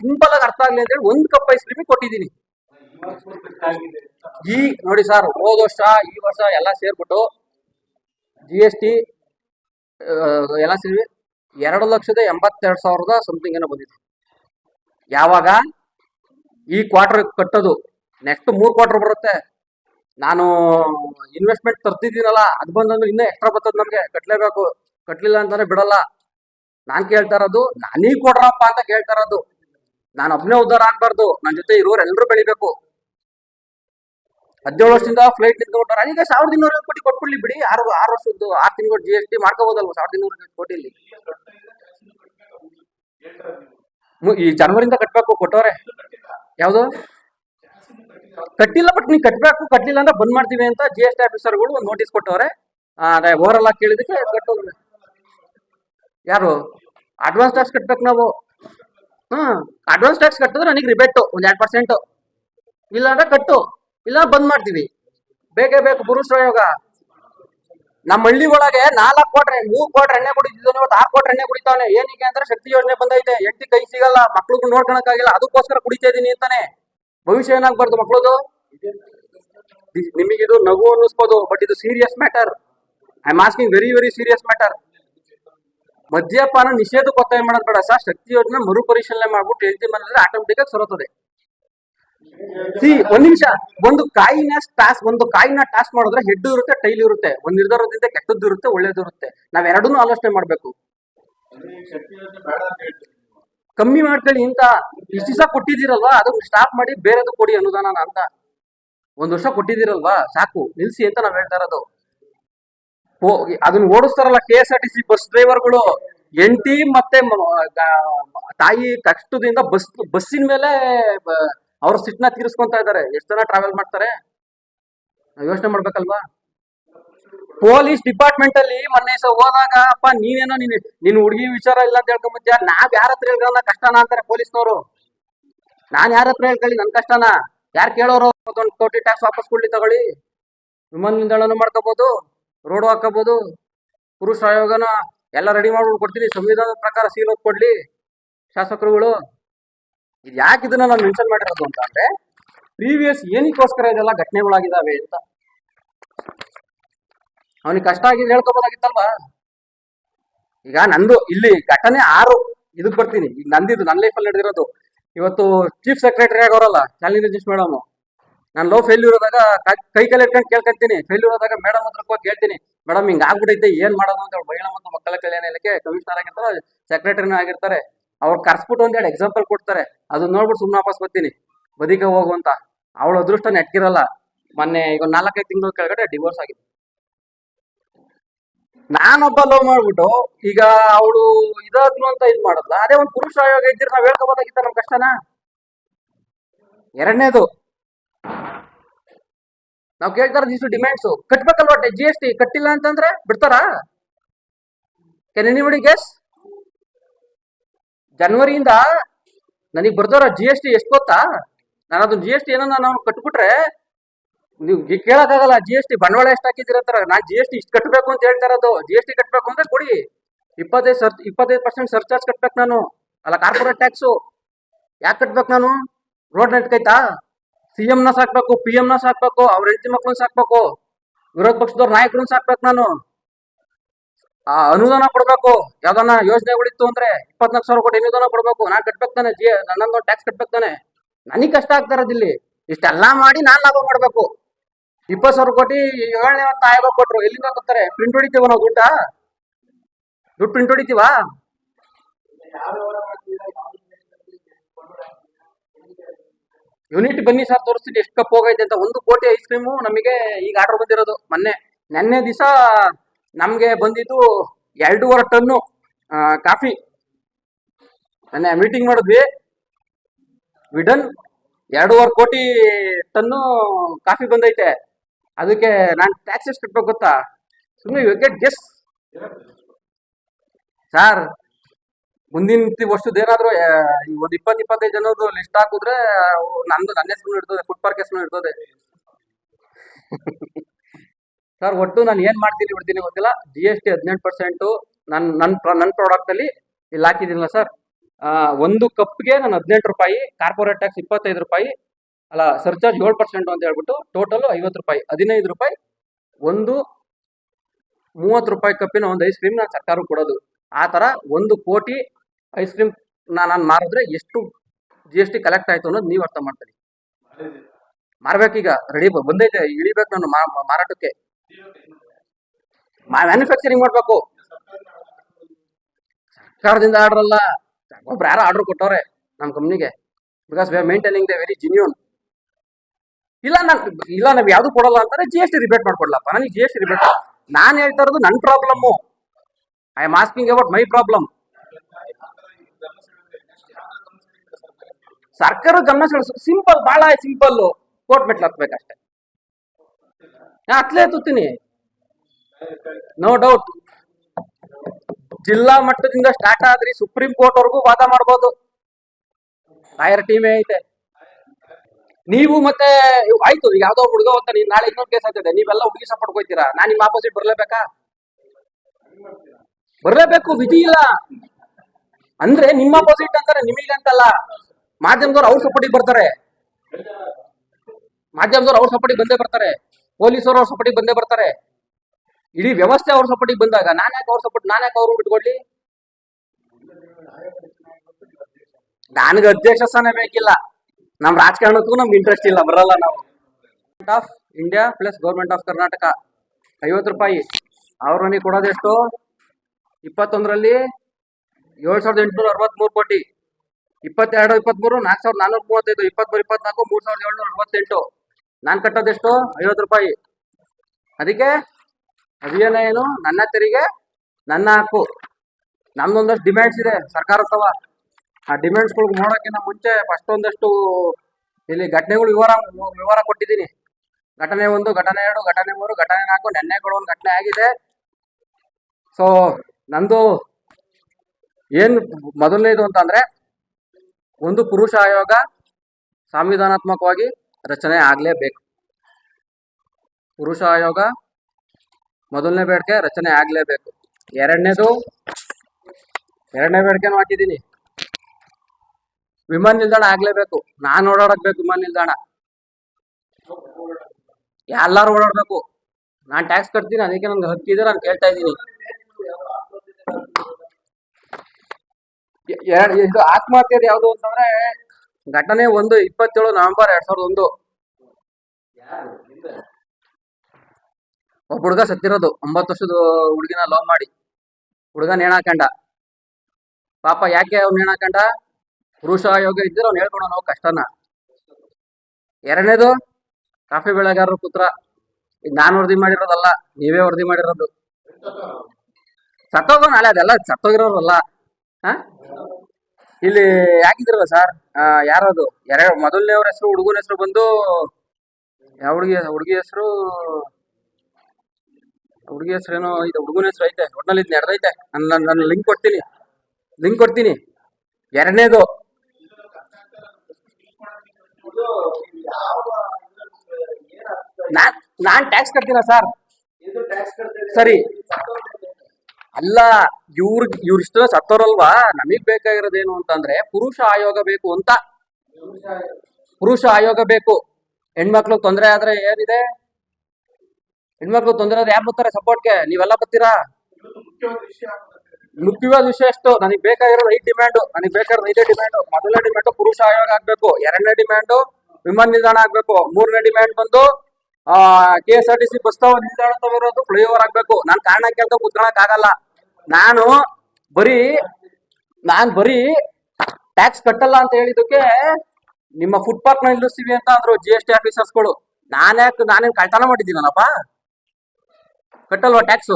Simple ಆಗಿ ಅರ್ಥ ಆಗ್ಲಿ ಅಂತ ಹೇಳಿ ಒಂದು ಕಪ್ ಐಸ್ ಕ್ರೀಮ್ ಕೊಟ್ಟಿದ್ದೀನಿ. ಈ ನೋಡಿ ಸರ್, ಹೋದ ವರ್ಷ, ಈ ವರ್ಷ ಎಲ್ಲ ಸೇರ್ಬಿಟ್ಟು ಜಿ ಎಸ್ ಟಿ ಎಲ್ಲ ಸೇರಿ ಎರಡು ಲಕ್ಷದ ಎಂಬತ್ತೆರಡು ಸಾವಿರದ ಸಮಥಿಂಗ್ ಏನೋ ಬಂದಿದೆ ಯಾವಾಗ? ಈ ಕ್ವಾರ್ಟರ್ ಕಟ್ಟೋದು. ನೆಕ್ಸ್ಟ್ ಮೂರು ಕ್ವಾರ್ಟರ್ ಬರುತ್ತೆ. ನಾನು ಇನ್ವೆಸ್ಟ್ಮೆಂಟ್ ತರ್ತಿದ್ದೀನಲ್ಲ, ಅದು ಬಂದಂದ್ರೆ ಇನ್ನೂ ಎಕ್ಸ್ಟ್ರಾ ಬರ್ತದೆ ನಮಗೆ. ಕಟ್ಟಲೇಬೇಕು ಕಟ್ಟಲಿಲ್ಲ ಅಂತಂದ್ರೆ ಬಿಡಲ್ಲ. ನಾನು ಕೇಳ್ತಾ ಇರೋದು, ನನಗೆ ಕೊಡ್ರಪ್ಪ ಅಂತ ಕೇಳ್ತಾ ಇರೋದು. ನಾನು ಒಬ್ನೇ ಉದ್ಧಾರ ಆಗ್ಬಾರ್ದು. ನನ್ನ ಜೊತೆ ಇರೋರು ಎಲ್ಲರೂ ಬೆಳಿಬೇಕು. ಹದಿನೇಳು ವರ್ಷದಿಂದ ಫ್ಲೈಟ್ ನಿಂತ್ಕೊಂಡ್ರೆ ಈಗ ಸಾವಿರದ ಇನ್ನೂರ ಕೋಟಿ ಕೊಟ್ಬಿಡ್ಲಿ ಬಿಡಿ. ಆರು ಆರು ವರ್ಷದ್ದು ಆರು ತಿಂಗಳು ಜಿ ಎಸ್ ಟಿ ಮಾಡ್ಕೋಬೋದಲ್ವ? ಸಾವಿರದ ಇನ್ನೂರ ಕೋಟಿಲಿ ಈ ಜನವರಿಂದ ಕಟ್ಬೇಕು ಕೊಟ್ಟವ್ರೆ. ಯಾವ್ದು? ಕಟ್ಟಿಲ್ಲ ಬಟ್ ನೀ ಕಟ್ಬೇಕು, ಕಟ್ಲಿಲ್ಲ ಅಂದ್ರೆ ಬಂದ್ ಮಾಡ್ತೀವಿ ಅಂತ ಜಿ ಎಸ್ ಟಿ ಆಫೀಸರ್ಗಳು ಒಂದು ನೋಟಿಸ್ ಕೊಟ್ಟವ್ರೆ. ಓವರ್ ಆಗಿ ಕೇಳಿದಕ್ಕೆ ಕಟ್ಟೋದು ಯಾರು? ಅಡ್ವಾನ್ಸ್ ಟ್ಯಾಕ್ಸ್ ಕಟ್ಬೇಕು ನಾವು. ಹ್ಮ್ ಅಡ್ವಾನ್ಸ್ ಟ್ಯಾಕ್ಸ್ ಕಟ್ಟಿದ್ರೆ ನನಗೆ ರಿಬೇಟ್ ಒಂದ್ ಎರಡ್ ಪರ್ಸೆಂಟ್ ಇಲ್ಲ ಅಂದ್ರೆ ಕಟ್ಟು, ಇಲ್ಲ ಬಂದ್ ಮಾಡ್ತೀವಿ. ಬೇಕೇ ಬೇಕು ಪುರುಷ ಯೋಗ ನಮ್ಮ ಹಳ್ಳಿ ಒಳಗೆ ನಾಲ್ಕು ಕೋಟ್ರೆ ಮೂರ್ ಕೋಟ್ರೆ ಎಣ್ಣೆ ಕುಡಿತಿದ್ದಾನೆ, ಇವತ್ತು ಆರು ಕೋಟ್ರೆ ಎಣ್ಣೆ ಕುಡಿತಾವನೆ ಏನಕ್ಕೆ ಅಂದ್ರೆ ಶಕ್ತಿ ಯೋಜನೆ ಬಂದೈತೆ. ಹೆಂಡತಿ ಕೈ ಸಿಗಲ್ಲ, ಮಕ್ಳಿಗೂ ನೋಡ್ಕೊಳಕ್ಕಾಗಿಲ್ಲ. ಅದಕ್ಕೋಸ್ಕರ ಕುಡಿತಾ ಇದೀನಿ ಅಂತಾನೆ. ಭವಿಷ್ಯ ಏನಾಗ್ಬಾರ್ದು ಮಕ್ಳದು? ನಿಮಗಿದು ನಗು ಅನ್ನಿಸ್ಬೋದು ಬಟ್ ಇದು serious matter I am asking very very serious matter ಮದ್ಯಪಾನ ನಿಷೇಧ ಒತ್ತಾಯ ಮಾಡೋದು ಬೇಡ. ಸರ್ ಶಕ್ತಿ ಯೋಜನೆ ಮರುಪರಿಶೀಲನೆ ಮಾಡ್ಬಿಟ್ಟು ಹೆಂಡತಿ ಮನೆಯಲ್ಲಿ ಆಟೋಮೆಟಿಕ್ ಆಗಿ ಸರೋತದೆ ಸಿ, ಒಂದ್ ನಿಮಿಷ. ಒಂದು ಕಾಯಿನ ಟಾಸ್, ಒಂದು ಕಾಯಿನ ಟಾಸ್ ಮಾಡಿದ್ರೆ ಹೆಡ್ ಇರುತ್ತೆ, ಟೈಲ್ ಇರುತ್ತೆ. ಒಂದ್ ನಿರ್ಧಾರದಿಂದ ಕೆಟ್ಟದ್ದು ಇರುತ್ತೆ, ಒಳ್ಳೇದು ಇರುತ್ತೆ. ನಾವ್ ಎರಡನ್ನೂ ಆಲೋಚನೆ ಮಾಡ್ಬೇಕು. ಕಮ್ಮಿ ಮಾಡ್ಕೊಳ್ಳಿ ಇಂತ ಇಷ್ಟು ದಿವಸ ಕೊಟ್ಟಿದ್ದೀರಲ್ವಾ? ಅದನ್ನ ಸ್ಟಾಪ್ ಮಾಡಿ ಬೇರೆದು ಕೊಡಿ ಅನುದಾನ ಅಂತ. ಒಂದ್ ವರ್ಷ ಕೊಟ್ಟಿದ್ದೀರಲ್ವಾ? ಸಾಕು. ನಿಲ್ಸಿ ಅಂತ ನಾವ್ ಹೇಳ್ತಾ ಇರೋದು. ಅದನ್ನ ಓಡಿಸ್ತಾರಲ್ಲ K S R T C bus ಡ್ರೈವರ್ಗಳು ಎಂಟಿ ಮತ್ತೆ ತಾಯಿ ಕಷ್ಟದಿಂದ ಬಸ್ ಬಸ್ಸಿನ ಮೇಲೆ ಅವ್ರ ಸಿಟ್ನ ತೀರಿಸ್ಕೊಂತ ಇದ್ದಾರೆ. ಎಷ್ಟು ಜನ ಟ್ರಾವೆಲ್ ಮಾಡ್ತಾರೆ? ಯೋಚನೆ ಮಾಡ್ಬೇಕಲ್ವಾ? ಪೊಲೀಸ್ ಡಿಪಾರ್ಟ್ಮೆಂಟ್ ಅಲ್ಲಿ ಮೊನ್ನೆ ಸಹ ಹೋದಾಗ, ಅಪ್ಪ ನೀನೇನೋ ನೀನ್, ನಿನ್ ಹುಡುಗಿ ವಿಚಾರ ಇಲ್ಲ ಅಂತ ಹೇಳ್ಕೊಂಬತ್ತೀಯ ನಾವ್ ಯಾರ ಹತ್ರ ಹೇಳ್ಕೊಳ್ಳೋಣ ಕಷ್ಟನ? ಅಂತಾರೆ ಪೊಲೀಸ್ನವರು. ನಾನ್ ಯಾರ ಹತ್ರ ಹೇಳ್ಕೊಳ್ಳಿ? ನನ್ ಕಷ್ಟನ? ಯಾರು ಕೇಳೋರು? ಕೋಟಿ ಟ್ಯಾಕ್ಸ್ ವಾಪಸ್ ಕೊಡ್ಲಿ ತಗೊಳ್ಳಿ. ವಿಮಾನ ನಿಲ್ದಾಣನೂ ಮಾಡ್ಕೋಬಹುದು ರೋಡ್ ಹಾಕಬಹುದು ಪುರುಷ ಆಯೋಗನ ಎಲ್ಲ ರೆಡಿ ಮಾಡ್ಬಿಟ್ಟು ಕೊಡ್ತೀನಿ. ಸಂವಿಧಾನದ ಪ್ರಕಾರ ಸೀಲ್ ಕೊಡ್ಲಿ ಶಾಸಕರುಗಳು. ಇದು ಯಾಕೆ ಇದನ್ನ ನಾನು ಮೆನ್ಷನ್ ಮಾಡಿರೋದು ಅಂತ ಅಂದ್ರೆ ಪ್ರೀವಿಯಸ್ ಏನಕ್ಕೋಸ್ಕರ ಇದೆಲ್ಲ ಘಟನೆಗಳಾಗಿದ್ದಾವೆ ಅಂತ. ಅವನಿಗೆ ಕಷ್ಟ ಆಗಿದೆ ಹೇಳ್ಕೊಬೋದಾಗಿತ್ತಲ್ವಾ? ಈಗ ನಂದು, ಇಲ್ಲಿ ಘಟನೆ ಆರು ಇದಕ್ಕೆ ಬರ್ತೀನಿ. ಈಗ ನಂದಿದ್ದು ನನ್ನ ಲೈಫಲ್ಲಿ ನಡೆದಿರೋದು. ಇವತ್ತು ಚೀಫ್ ಸೆಕ್ರೆಟರಿ ಆಗೋರಲ್ಲ ಶಾಲಿನಿ ರಜೇಶ್ ಮೇಡಮ್. ನಾನು ಲೋ ಫೇಲ್ಯೂರ್ ಆದಾಗ ಕೈ- ಕೈ ಕೈ ಇಟ್ಕೊಂಡು ಕೇಳ್ಕೊಂತೀನಿ. ಫೇಲ್ಯೂರ್ ಆದಾಗ ಮೇಡಮ್ ಹತ್ರ ಹೋಗಿ ಕೇಳ್ತೀನಿ ಮೇಡಮ್ ಹಿಂಗ್ ಆಗ್ಬಿಟ್ಟೈತೆ ಏನ್ ಮಾಡೋದು ಅಂತ ಹೇಳಿ. ಮಹಿಳಾ ಮತ್ತು ಮಕ್ಕಳ ಕಲ್ಯಾಣ ಇಲಾಖೆ ಕಮಿಷನರ್ ಆಗಿರ್ತಾರೆ ಸೆಕ್ರೆಟರಿನೂ ಆಗಿರ್ತಾರೆ. ಅವ್ರು ಕರ್ಸ್ಬಿಟ್ಟು ಒಂದೆರಡು ಎಕ್ಸಾಂಪಲ್ ಕೊಡ್ತಾರೆ. ಅದನ್ನ ನೋಡ್ಬಿಟ್ಟು ಸುಮ್ಮನೆ ವಾಪಸ್ ಬರ್ತೀನಿ. ಬದಿಗೆ ಹೋಗು ಅಂತ. ಅವಳ ಅದೃಷ್ಟ ನೆಟ್ಕಿರಲ್ಲ ಮೊನ್ನೆ ಈಗ ನಾಲ್ಕೈದು ತಿಂಗಳ ಕೆಳಗಡೆ ಡಿವೋರ್ಸ್ ಆಗಿದೆ. ನಾನೊಬ್ಬ ಲವ್ ಮಾಡ್ಬಿಟ್ಟು, ಈಗ ಅವಳು ಇದಾದ್ನು ಅಂತ ಇದ್ ಮಾಡಲ್ಲ ಅದೇ ಒಂದು ಪುರುಷ ಆಯೋಗ ಇದ್ದಿರ ನಾವ್ ಹೇಳ್ಕೋಬೋದಾಗಿತ್ತ ನಮ್ ಕಷ್ಟನ? ಎರಡನೇದು. ನಾವ್ ಕೇಳ್ತಾರ ಇಷ್ಟು ಡಿಮ್ಯಾಂಡ್ಸ್ ಕಟ್ಬೇಕಲ್ವಾ ಜಿ ಎಸ್ ಟಿ ಕಟ್ಟಿಲ್ಲ ಅಂತಂದ್ರೆ ಬಿಡ್ತಾರಾ? ಕೆನ್ ಎನಿಬಡಿ ಗೆಸ್ ಜನವರಿಯಿಂದ ನನಗೆ ಬರ್ತಾರ ಜಿ ಎಸ್ ಟಿ ಎಷ್ಟು ಗೊತ್ತಾ? ನಾನು ಅದನ್ನ ಜಿ ಎಸ್ ಟಿ ಏನೋ ನಾನು ಕಟ್ಬಿಟ್ರೆ ನೀವು ಕೇಳಕ್ಕಾಗಲ್ಲ ಜಿ ಎಸ್ ಟಿ ಬಂಡವಾಳ ಎಷ್ಟು ಹಾಕಿದ್ದೀರ ಅಂತಾರ. ನಾ ಜಿ ಎಸ್ ಟಿ ಇಷ್ಟು ಕಟ್ಟಬೇಕು ಅಂತ ಹೇಳ್ತಾ ಇರೋದು. ಜಿ ಎಸ್ ಟಿ ಕಟ್ಟಬೇಕು ಅಂದ್ರೆ ಕೊಡಿ. ಇಪ್ಪತ್ತೈದು ಸರ್, ಇಪ್ಪತ್ತೈದು ಪರ್ಸೆಂಟ್ ಸರ್ಚಾರ್ಜ್ ಕಟ್ಬೇಕು ನಾನು. ಅಲ್ಲ ಕಾರ್ಪೊರೇಟ್ ಟ್ಯಾಕ್ಸು ಯಾಕೆ ಕಟ್ಬೇಕು ನಾನು? ರೋಡ್ ನೆಟ್ಕೈತಾ ಸಿ ನ ಸಾಕ್ಬೇಕು ಪಿ ಎಂ ನ ಸಾಕ್ಬೇಕು, ಅವ್ರ ಹೆಂಡತಿ ಮಕ್ಳನ್ನ ಸಾಕ್ಬೇಕು, ವಿರೋಧ ಪಕ್ಷದವ್ರ ನಾಯಕರನ್ನ ಸಾಕ್ಬೇಕು ನಾನು. ಆ ಅನುದಾನ ಕೊಡ್ಬೇಕು ಯಾವ್ದನ್ನ ಯೋಜನೆಗಳಿತ್ತು ಅಂದ್ರೆ ಇಪ್ಪತ್ನಾಲ್ಕು ಸಾವಿರ ಕೋಟಿ ಅನುದಾನ ಕೊಡ್ಬೇಕು. ನಾನ್ ಕಟ್ಬೇಕು ತಾನೆ, ಜಿ ನನ್ನೊಂದು ಟ್ಯಾಕ್ಸ್ ಕಟ್ಬೇಕು ತಾನೆ. ನನಗ್ ಕಷ್ಟ ಆಗ್ತಾ ಇರೋದು ಇಲ್ಲಿ. ಇಷ್ಟೆಲ್ಲಾ ಮಾಡಿ ನಾನ್ ಲಾಭ ಮಾಡ್ಬೇಕು. ಇಪ್ಪತ್ ಸಾವಿರ ಕೋಟಿ ಏಳನೇ ಹೊತ್ತು ಆಯೋಗ ಕೊಟ್ರು, ಎಲ್ಲಿಂದ ಕೊಡ್ತಾರೆ ಪ್ರಿಂಟ್ ಹೊಡಿತೀವ ನಾವು ದುಡ್ಡ? ದುಡ್ಡು ಪ್ರಿಂಟ್ ಹೊಡಿತೀವಾ? ಯೂನಿಟ್ ಬನ್ನಿ ಸರ್ ತೋರಿಸ್ತೀನಿ. ಎಷ್ಟು ಕಪ್ ಹೋಗೈತೆ ಅಂತ. ಒಂದು ಕೋಟಿ ಐಸ್ ಕ್ರೀಮು ನಮಗೆ ಈಗ ಆರ್ಡರ್ ಬಂದಿರೋದು. ಮೊನ್ನೆ ನೆನ್ನೆ ದಿವಸ ನಮಗೆ ಬಂದಿದ್ದು ಎರಡೂವರೆ ಟನ್ನು ಕಾಫಿ ಮೊನ್ನೆ ಮೀಟಿಂಗ್ ಮಾಡಿದ್ವಿ. ವಿಡನ್ ಎರಡೂವರೆ ಕೋಟಿ ಟನ್ನು ಕಾಫಿ ಬಂದೈತೆ. ಅದಕ್ಕೆ ನಾನು ಟ್ಯಾಕ್ಸ್ ಎಷ್ಟು ಕಟ್ಬೇಕು ಗೊತ್ತಾ? ಸುಮ್ಮನೆ ಯು ಗೆಟ್ ಗೆಸ್ ಸರ್ ಮುಂದಿನ ವರ್ಷದ ಏನಾದ್ರು ಒಂದ್ ಇಪ್ಪತ್ ಇಪ್ಪತ್ತೈದು ಜನದ್ದು ಲಿಸ್ಟ್ ಹಾಕಿದ್ರೆ, ನಂದು ನನ್ನ ಹೆಸರು ಇರ್ತದೆ ಫುಡ್ ಪಾರ್ಕ್ ಹೆಸರು ಇರ್ತದೆ ಸರ್ ಒಟ್ಟು ನಾನು ಏನ್ ಮಾಡ್ತೀನಿ ಬಿಡ್ತೀನಿ ಗೊತ್ತಿಲ್ಲ. ಜಿ ಎಸ್ ಟಿ ಹದಿನೆಂಟು ಪರ್ಸೆಂಟು ನನ್ನ ನನ್ನ ನನ್ನ ಪ್ರಾಡಕ್ಟ್ ಅಲ್ಲಿ ಇಲ್ಲಿ ಹಾಕಿದ್ದೀನಲ್ಲ ಸರ್ ಒಂದು ಕಪ್ಗೆ ನಾನು ಹದಿನೆಂಟು ರೂಪಾಯಿ ಕಾರ್ಪೊರೇಟ್ ಟ್ಯಾಕ್ಸ್ ಇಪ್ಪತ್ತೈದು ರೂಪಾಯಿ, ಅಲ್ಲ ಸರ್ಚಾರ್ಜ್ ಏಳು ಪರ್ಸೆಂಟ್ ಅಂತ ಹೇಳ್ಬಿಟ್ಟು ಟೋಟಲ್ ಐವತ್ತು ರೂಪಾಯಿ, ಹದಿನೈದು ರೂಪಾಯಿ, ಒಂದು ಮೂವತ್ತು ರೂಪಾಯಿ ಕಪ್ಪಿನ ಒಂದು ಐಸ್ ಕ್ರೀಮ್ ನಾನು ಸರ್ಕಾರ ಕೊಡೋದು. ಆ ಥರ ಒಂದು ಕೋಟಿ ಐಸ್ ಕ್ರೀಮ್ ನಾನು ಮಾರಿದ್ರೆ ಎಷ್ಟು ಜಿ ಎಸ್ ಟಿ ಕಲೆಕ್ಟ್ ಆಯ್ತು ಅನ್ನೋದು ನೀವು ಅರ್ಥ ಮಾಡ್ತೀರಿ ಮಾರ್ಬೇಕೀಗ ರೆಡಿ ಬಂದೈತೆ ಇಳಿಬೇಕು ನಾನು ಮಾರಾಟಕ್ಕೆ. ಮ್ಯಾನುಫ್ಯಾಕ್ಚರಿಂಗ್ ಮಾಡ್ಬೇಕು. ಸರ್ಕಾರದಿಂದ ಆರ್ಡರ್ ಅಲ್ಲ. ಒಬ್ರು ಯಾರೋ ಆರ್ಡರ್ ಕೊಟ್ಟವ್ರೆ ನಮ್ಮ ಕಂಪ್ನಿಗೆ because we are maintaining the very genuine ಇಲ್ಲ ನಾನು ಇಲ್ಲ, ನಾವು ಯಾವ್ದು ಕೊಡಲ್ಲ ಅಂತಾರೆ ಜಿ ಎಸ್ ಟಿ ರಿಬೇಟ್ ಮಾಡ್ಕೊಡ್ಲಪ್ಪ. ನನಗೆ ಜಿ ಎಸ್ ಟಿ ರಿಬೇಟ್ ನಾನು ಹೇಳ್ತಾ ಇರೋದು ನನ್ನ problem I am asking about my problem ಸರ್ಕಾರ ಗಮನ ಸೆಳೆಸು. ಸಿಂಪಲ್ ಬಹಳ ಸಿಂಪಲ್ ಕೋರ್ಟ್ ಮೆಟ್ಲು ಹತ್ಬೇಕಷ್ಟೆ ನಾ ಹತ್ಲೇ ಹತ್ತುತ್ತೀನಿ ನೋ ಡೌಟ್ ಜಿಲ್ಲಾ ಮಟ್ಟದಿಂದ ಸ್ಟಾರ್ಟ್ ಆದ್ರಿ ಸುಪ್ರೀಂ ಕೋರ್ಟ್ ವರೆಗೂ ವಾದ ಮಾಡ್ಬೋದು. ಲಾಯರ್ ಟೀಮೇ ಐತೆ. ನೀವು ಮತ್ತೆ ಆಯ್ತು, ಈಗ ಯಾವ್ದೋ ಹುಡುಗ ಅಂತ ನೀನ್ ನಾಳೆ ಇನ್ನೊಂದು ಕೇಸ್ ಆಗ್ತದೆ ನೀವೆಲ್ಲ ಹುಡುಗಿ ಸಪೋರ್ಟ್ ಕೊಯ್ತೀರಾ? ನಾನು ನಿಮ್ಮ ಆಪೋಸಿಟ್ ಬರ್ಲೇಬೇಕಾ? ಬರ್ಲೇಬೇಕು, ವಿಧಿ ಇಲ್ಲ. ಅಂದ್ರೆ ನಿಮ್ಮ ಅಪೋಸಿಟ್ ಅಂತಾರೆ ನಿಮಗಂತಲ್ಲ ಮಾಧ್ಯಮದವ್ರು ಅವ್ರ ಸಪೋರ್ಟಿಗೆ ಬರ್ತಾರೆ. ಮಾಧ್ಯಮದವ್ರು ಅವ್ರ ಸಪೋರ್ಟಿಗೆ ಬಂದೇ ಬರ್ತಾರೆ. ಪೊಲೀಸರು ಅವ್ರ ಸಪೋರ್ಟಿಗೆ ಬಂದೇ ಬರ್ತಾರೆ. ಇಡೀ ವ್ಯವಸ್ಥೆ ಅವ್ರ ಸಪೋರ್ಟಿಗೆ ಬಂದಾಗ ನಾನು ಯಾಕೆ ಅವ್ರ ಸಪೋರ್ಟ್ ನಾನು ಯಾಕೆ ಅವ್ರು ಬಿಟ್ಕೊಡ್ಲಿ ನನಗೆ ಅಧ್ಯಕ್ಷ ಸ್ಥಾನ ಬೇಕಿಲ್ಲ. ನಮ್ ರಾಜಕಾರಣಕ್ಕೂ ನಮ್ಗೆ ಇಂಟ್ರೆಸ್ಟ್ ಇಲ್ಲ, ಬರಲ್ಲ ನಾವು. Of India plus government of Karnataka ಐವತ್ತು ರೂಪಾಯಿ. ಅವ್ರು ನನಗೆ ಕೊಡೋದೆಷ್ಟು ಇಪ್ಪತ್ತೊಂದರಲ್ಲಿ ಏಳು ಸಾವಿರದ ಎಂಟುನೂರ ಅರವತ್ಮೂರು ಕೋಟಿ. ಇಪ್ಪತ್ತೆರಡು, ಇಪ್ಪತ್ಮೂರು, ನಾಲ್ಕು ಸಾವಿರದ ನಾನ್ನೂರ ಮೂವತ್ತೈದು, ಇಪ್ಪತ್ಮೂರು, ಇಪ್ಪತ್ನಾಲ್ಕು, ಮೂರು ಸಾವಿರದ ಏಳ್ನೂರ ಅರವತ್ತೆಂಟು. ನಾನು ಕಟ್ಟೋದೆಷ್ಟು ಐವತ್ತು ರೂಪಾಯಿ. ಅದಕ್ಕೆ ಅಭಿಯಾನ ಏನು? ನನ್ನ ತೆರಿಗೆ ನನ್ನ ಹಕ್ಕು. ನಮ್ದೊಂದಷ್ಟು ಡಿಮ್ಯಾಂಡ್ಸ್ ಇದೆ ಸರ್ಕಾರ ಹತ್ರವ ಆ ಡಿಮ್ಯಾಂಡ್ಸ್ಗಳಿಗೆ ನೋಡೋಕ್ಕಿಂತ ಮುಂಚೆ ಫಸ್ಟ್ ಒಂದಷ್ಟು ಇಲ್ಲಿ ಘಟನೆಗಳು ವಿವರ ವಿವರ ಕೊಟ್ಟಿದ್ದೀನಿ. ಘಟನೆ ಒಂದು, ಘಟನೆ ಎರಡು, ಘಟನೆ ಮೂರು, ಘಟನೆ ನಾಲ್ಕು, ನೆನ್ನೆಗಳು ಒಂದು ಘಟನೆ ಆಗಿದೆ. ಸೊ ನಂದು ಏನು ಮೊದಲನೇದು ಅಂತಂದ್ರೆ ಒಂದು ಪುರುಷ ಆಯೋಗ ಸಂವಿಧಾನಾತ್ಮಕವಾಗಿ ರಚನೆ ಆಗಲೇಬೇಕು. ಪುರುಷ ಆಯೋಗ ಮೊದಲನೇ ಬೇಡಿಕೆ ರಚನೆ ಆಗಲೇಬೇಕು. ಎರಡನೇದು, ಎರಡನೇ ಬೇಡಿಕೆನೂ ಹಾಕಿದ್ದೀನಿ ವಿಮಾನ ನಿಲ್ದಾಣ ಆಗ್ಲೇಬೇಕು. ನಾನು ಓಡಾಡಕ್ ಬೇಕು ವಿಮಾನ ನಿಲ್ದಾಣ. ಎಲ್ಲಾರು ಓಡಾಡ್ಬೇಕು. ನಾನು ಟ್ಯಾಕ್ಸ್ ಕಟ್ತೀನಿ, ಅದಕ್ಕೆ ನನ್ಗೆ ಹಕ್ಕಿದೆ, ನಾನು ಕೇಳ್ತಾ ಇದ್ದೀನಿ. ಇದು ಆತ್ಮಹತ್ಯೆ ಯಾವ್ದು ಅಂತಂದ್ರೆ ಘಟನೆ ಒಂದು ಇಪ್ಪತ್ತೇಳು ನವೆಂಬರ್ ಎರಡ್ ಸಾವಿರದ ಒಂದು. ಒಬ್ಬ ಹುಡುಗ ಸತ್ತಿರೋದು. ಒಂಬತ್ತು ವರ್ಷದ ಹುಡುಗಿನ ಲವ್ ಮಾಡಿ. ಹುಡುಗ ನೇಣ ಹಾಕಂಡ ಪಾಪ ಯಾಕೆ ಅವ್ನು ನೇಣ ಹಾಕಂಡ ಪುರುಷ ಯೋಗ ಇದ್ದಿರೋ ಅವ್ನು ಹೇಳ್ಕೊಡೋ ನಾವು ಕಷ್ಟನ. ಎರಡನೇದು, ಕಾಫಿ ಬೆಳೆಗಾರರ ಪುತ್ರ. ನಾನು ವರದಿ ಮಾಡಿರೋದಲ್ಲ, ನೀವೇ ವರದಿ ಮಾಡಿರೋದು. ಸತ್ತೋಗ ನಾಳೆ ಅದೆಲ್ಲ ಸತ್ತೋಗಿರೋರಲ್ಲ. ಇಲ್ಲಿ ಯಾಕಿದ್ರಲ್ಲ ಸರ್ ಯಾರದು? ಯಾರ ಮೊದಲನೇ ಅವ್ರ ಹೆಸರು, ಹುಡುಗನ ಹೆಸರು ಬಂದು ಯಾವ ಹುಡುಗಿ ಹುಡುಗಿ ಹೆಸರು? ಹುಡುಗಿ ಹೆಸರು ಏನೋ ಇದು, ಹುಡುಗನ ಹೆಸರು ಐತೆ, ಒಟ್ನಲ್ಲಿ ಇದು ನಡೆದೈತೆ. ನನ್ನ ನನ್ನ ಲಿಂಕ್ ಕೊಡ್ತೀನಿ. ಲಿಂಕ್ ಕೊಡ್ತೀನಿ. ಎರಡನೇದು. ನಾನ್ ನಾನ್ ಟ್ಯಾಕ್ಸ್ ಕಟ್ತೀನ ಸರ್ ಸರಿ. ಅಲ್ಲ, ಇವ್ರ ಇವ್ರ ಇಷ್ಟ ಸತ್ತೋರಲ್ವಾ ನಮಗ್ ಬೇಕಾಗಿರೋದೇನು ಅಂತಂದ್ರೆ ಪುರುಷ ಆಯೋಗ ಬೇಕು ಅಂತ. ಪುರುಷ ಆಯೋಗ ಬೇಕು. ಹೆಣ್ಮಕ್ಳು ತೊಂದರೆ ಆದ್ರೆ ಏನಿದೆ? ಹೆಣ್ಮಕ್ಳು ತೊಂದರೆ ಆದ್ರೆ ಯಾರು ಬರ್ತಾರೆ ಸಪೋರ್ಟ್ಗೆ ನೀವೆಲ್ಲ ಬರ್ತೀರಾ? ಮುಖ್ಯವಾದ ವಿಷಯ ಎಷ್ಟು? ನನಗೆ ಬೇಕಾಗಿರೋದು ಐದು ಡಿಮ್ಯಾಂಡ್ ನನಗೆ ಬೇಕಾಗಿರೋದು ಐದೇ ಡಿಮ್ಯಾಂಡ್ ಮೊದಲನೇ ಡಿಮ್ಯಾಂಡ್ ಪುರುಷ ಆಯೋಗ ಆಗ್ಬೇಕು. ಎರಡನೇ ಡಿಮ್ಯಾಂಡ್ ವಿಮಾನ ನಿಲ್ದಾಣ ಆಗ್ಬೇಕು. ಮೂರನೇ ಡಿಮ್ಯಾಂಡ್ ಬಂದು K S R T C bus ನಿಲ್ದಾಣ ತಗೋರೋದು ಫ್ಲೈಓವರ್ ಆಗ್ಬೇಕು. ನಾನ್ ಕಾರಣ ಕೇಳ್ಕೊ ಕುತ್ಕೊಳಕ್ ಆಗಲ್ಲ. ನಾನು ಬರೀ, ನಾನ್ ಬರೀ ಟ್ಯಾಕ್ಸ್ ಕಟ್ಟಲ್ಲ ಅಂತ ಹೇಳಿದಕ್ಕೆ ನಿಮ್ಮ ಫುಟ್ಪಾತ್ನ ನಿಲ್ಲಿಸ್ತೀವಿ ಅಂತ ಅಂದ್ರು ಜಿ ಎಸ್ ಟಿ ಆಫೀಸರ್ಸ್ಗಳು ನಾನ್ಯಾಕೆ ನಾನೇನ್ ಕಳ್ತನ ಮಾಡಿದ್ದೀನಲ್ಲಪ್ಪ? ಕಟ್ಟಲ್ವಾ ಟ್ಯಾಕ್ಸ್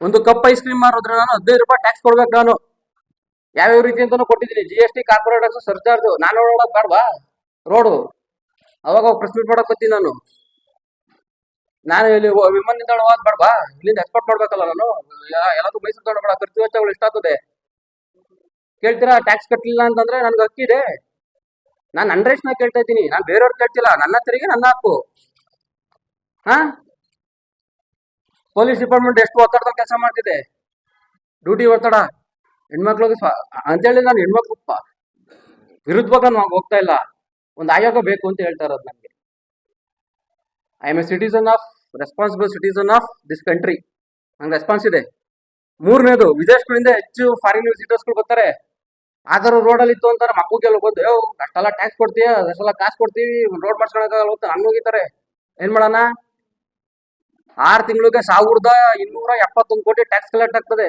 ಒಂದು ಕಪ್ ಐಸ್ ಕ್ರೀಮ್ ಮಾರಿದ್ರೆ ನಾನು ಹದಿನೈದು ರೂಪಾಯಿ ಟ್ಯಾಕ್ಸ್ ಕೊಡ್ಬೇಕು ನಾನು. ಯಾವ್ಯಾವ ರೀತಿ ಅಂತಾನು ಕೊಟ್ಟಿದ್ದೀನಿ. G S T corporate tax surcharge ನಾನು ಓಡಾಡಕ್ ಬೇಡವಾ? ರೋಡು ಅವಾಗ ಮೀಟ್ ಮಾಡಕ್ ನಾನು. ನಾನು ಇಲ್ಲಿ ವಿಮಾನ ನಿಲ್ದಾಣ ಹೋಗೋದ್ ಬೇಡವಾ ಇಲ್ಲಿಂದ ಎಕ್ಸ್ಪೋರ್ಟ್ ಮಾಡ್ಬೇಕಲ್ಲ ನಾನು. ಎಲ್ಲಾದ್ರು ಎಲ್ಲದೂ ಮೈಸೂರು ತಗೊಂಡ್ಬೇಡ ಖರ್ಚು ವೆಚ್ಚಗಳು ಎಷ್ಟಾಗ್ತದೆ? ಕೇಳ್ತೀರಾ ಟ್ಯಾಕ್ಸ್ ಕಟ್ಟಲಿಲ್ಲ ಅಂತಂದ್ರೆ ನನ್ಗೆ ಹಕ್ಕಿದೆ ನಾನು ನನ್ನ ರೇಷ್ನ ಕೇಳ್ತಾ ಇದ್ದೀನಿ. ನಾನು ಬೇರೆಯವ್ರು ಕೇಳ್ತಿಲ್ಲ. ನನ್ನ ತೆರಿಗೆ ನನ್ನ ಹಕ್ಕು. ಹಾ? ಪೊಲೀಸ್ ಡಿಪಾರ್ಟ್ಮೆಂಟ್ ಎಷ್ಟು ಒತ್ತಡದ ಕೆಲಸ ಮಾಡ್ತಿದೆ? ಡ್ಯೂಟಿ ಒತ್ತಡ. ಹೆಣ್ಮಕ್ಳಿಗೆ ಸ್ವ ಅಂತೇಳಿ ನಾನು ಹೆಣ್ಮಕ್ಳು ವಿರುದ್ಧವಾಗ ನಾನು ಹೋಗ್ತಾ ಇಲ್ಲ. ಒಂದು ಆಯೋಗ ಬೇಕು ಅಂತ ಹೇಳ್ತಾ ಇರೋದು ನನಗೆ. I am a citizen of responsible citizen of this country ನಂಗೆ ರೆಸ್ಪಾನ್ಸ್ ಇದೆ. ಮೂರನೇದು, ವಿದೇಶಗಳಿಂದ ಹೆಚ್ಚು ಫಾರಿನ್ ವಿಸಿಟರ್ಸ್ಗಳು ಬರ್ತಾರೆ. ಆದರೂ ರೋಡಲ್ಲಿ ಇತ್ತು ಅಂತಾರೆ ಮಕ್ಕಳಿಗೆಲ್ಲ ಬಂದು, ಯೋ, ಅಷ್ಟೆಲ್ಲ ಟ್ಯಾಕ್ಸ್ ಕೊಡ್ತೀಯ? ಅಷ್ಟೆಲ್ಲ ಕಾಸು ಕೊಡ್ತೀವಿ? ರೋಡ್ ಮಾಡ್ಸ್ಕೊಳಕ್ಕಾಗಲ್ಲ ಅಂತ ಹಣ್ಣು ಹೋಗಿತಾರೆ ಏನ್ ಮಾಡೋಣ? ಆರು ತಿಂಗಳಿಗೆ ಸಾವಿರದ ಇನ್ನೂರ ಎಪ್ಪತ್ತೊಂದು ಕೋಟಿ ಟ್ಯಾಕ್ಸ್ ಕಲೆಕ್ಟ್ ಆಗ್ತದೆ.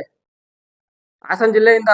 ಹಾಸನ ಜಿಲ್ಲೆಯಿಂದ.